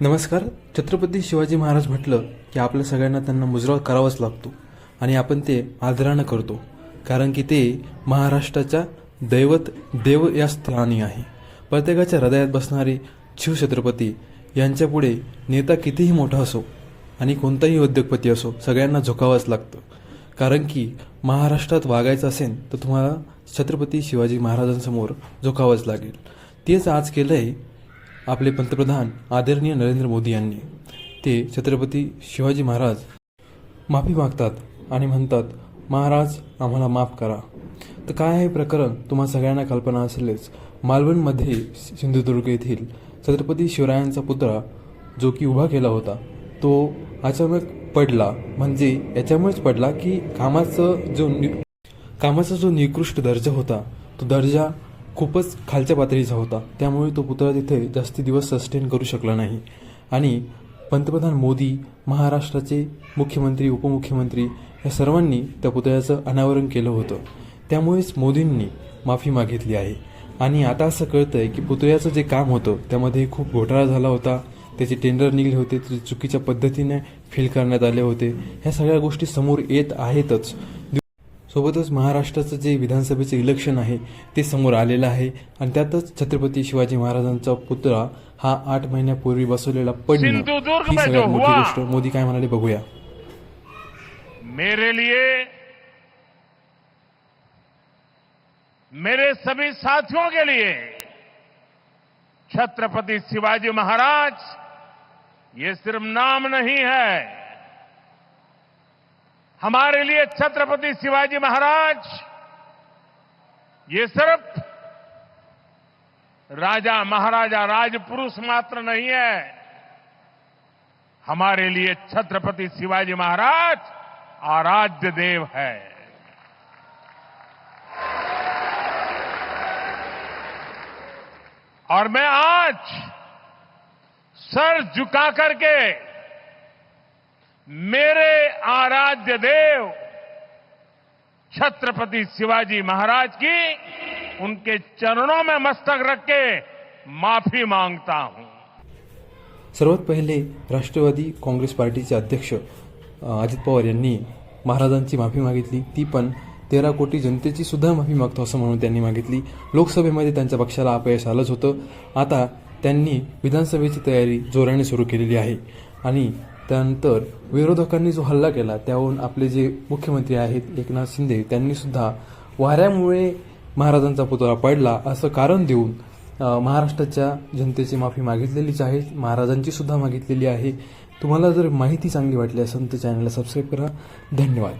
नमस्कार. छत्रपती शिवाजी महाराज म्हटलं की आपल्या सगळ्यांना त्यांना मुजरा करावाच लागतो आणि आपण ते आदरानं करतो. कारण की ते महाराष्ट्राच्या दैवत देव या स्थानी आहे. प्रत्येकाच्या हृदयात बसणारे शिवछत्रपती यांच्यापुढे नेता कितीही मोठा असो आणि कोणताही उद्योगपती असो सगळ्यांना झुकावंच लागतं. कारण की महाराष्ट्रात वागायचं असेल तर तुम्हाला छत्रपती शिवाजी महाराजांसमोर झुकावंच लागेल. तेच आज केलं आहे आपले पंतप्रधान आदरणीय नरेंद्र मोदी यांनी. ते छत्रपती शिवाजी महाराज. माफी मागतात आणि म्हणतात महाराज आम्हाला माफ करा. तर काय आहे प्रकरण तुम्हा सगळ्यांना कल्पना असेलच मालवणमध्ये सिंधुदुर्ग येथील छत्रपती शिवरायांचा पुतळा जो की उभा केला होता तो अचानक पडला. म्हणजे याच्यामुळेच पडला की कामाचं जो नि कामाचा जो निकृष्ट दर्जा होता तो दर्जा खूपच खालच्या पातळीचा होता. त्यामुळे तो पुतळा तिथे जास्ती दिवस सस्टेन करू शकला नाही. आणि पंतप्रधान मोदी महाराष्ट्राचे मुख्यमंत्री उपमुख्यमंत्री या सर्वांनी त्या पुतळ्याचं अनावरण केलं होतं. त्यामुळेच मोदींनी माफी मागितली आहे. आणि आता असं कळतंय की पुतळ्याचं जे काम होतं त्यामध्ये खूप घोटाळा झाला होता. त्याचे टेंडर निघले होते ते चुकीच्या पद्धतीने फील करण्यात आले होते. ह्या सगळ्या गोष्टी समोर येत आहेतच. सोबतच महाराष्ट्राचं जे विधानसभेचं इलेक्शन आहे ते समोर आलेलं आहे. आणि त्यातच छत्रपती शिवाजी महाराजांचा पुतळा हा आठ महिन्यापूर्वी बसवलेला पडणं ही सगळ्यात मोठी गोष्ट. मोदी काय म्हणाले बघूया. मेरे लिए मेरे सभी साथियों के लिए छत्रपति शिवाजी महाराज ये सिर्फ नाम नहीं है। हमारे लिए छत्रपति शिवाजी महाराज, ये सिर्फ़ राजा महाराजा राजपुरुष मात्र नहीं है। हमारे लिए छत्रपति शिवाजी महाराज आराध्य देव है। और मैं आज सर झुका करके मेरे आराध्य देव छत्रपति शिवाजी महाराज की उनके चरणों में मस्तक रख के माफी मांगता हूं। सर्वात पहिले राष्ट्रवादी काँग्रेस पार्टीचे अध्यक्ष अजित पवार यांनी महाराजांची माफी मागितली. ती पण तेरा कोटी जनतेची सुद्धा माफी मागतो असं म्हणून त्यांनी मागितली. लोकसभेमध्ये त्यांच्या पक्षाला अपयश आलंच होतं. आता त्यांनी विधानसभेची तयारी जोराने सुरू केलेली आहे. आणि त्यानंतर विरोधकांनी जो हल्ला केला त्यावरून आपले जे मुख्यमंत्री आहेत एकनाथ शिंदे त्यांनी सुद्धा वाऱ्यामुळे महाराजांचा पुतळा पडला असं कारण देऊन महाराष्ट्राच्या जनतेची माफी मागितलेलीच आहे महाराजांची सुद्धा मागितलेली आहे. तुम्हाला जर माहिती चांगली वाटली असेल तर चॅनलला सबस्क्राईब करा. धन्यवाद.